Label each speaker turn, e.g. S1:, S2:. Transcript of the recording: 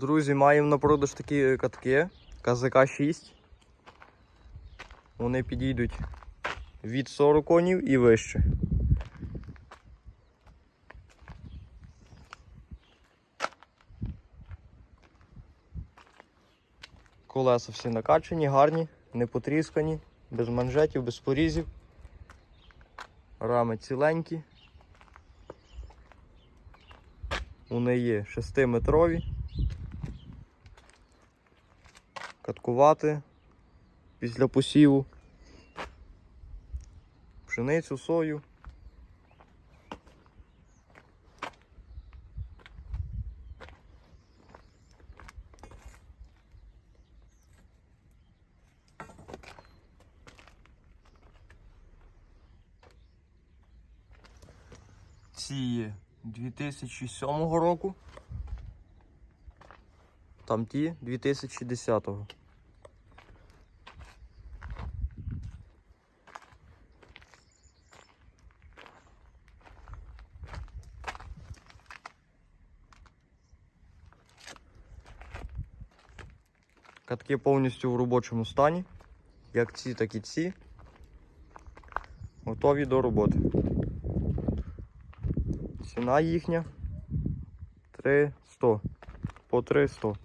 S1: Друзі, маємо на продаж такі катки КЗК 6. Вони підійдуть від 40 конів і вище. Колеса всі накачані, гарні, не потріскані, без манжетів, без порізів. Рами ціленькі. Вони є 6-метрові. Каткувати після посіву. Пшеницю, сою. Ці є 2007 року. Там ті 2010-го. Катки повністю в робочому стані. Як ці, так і ці. Готові до роботи. Ціна їхня 300. По 300.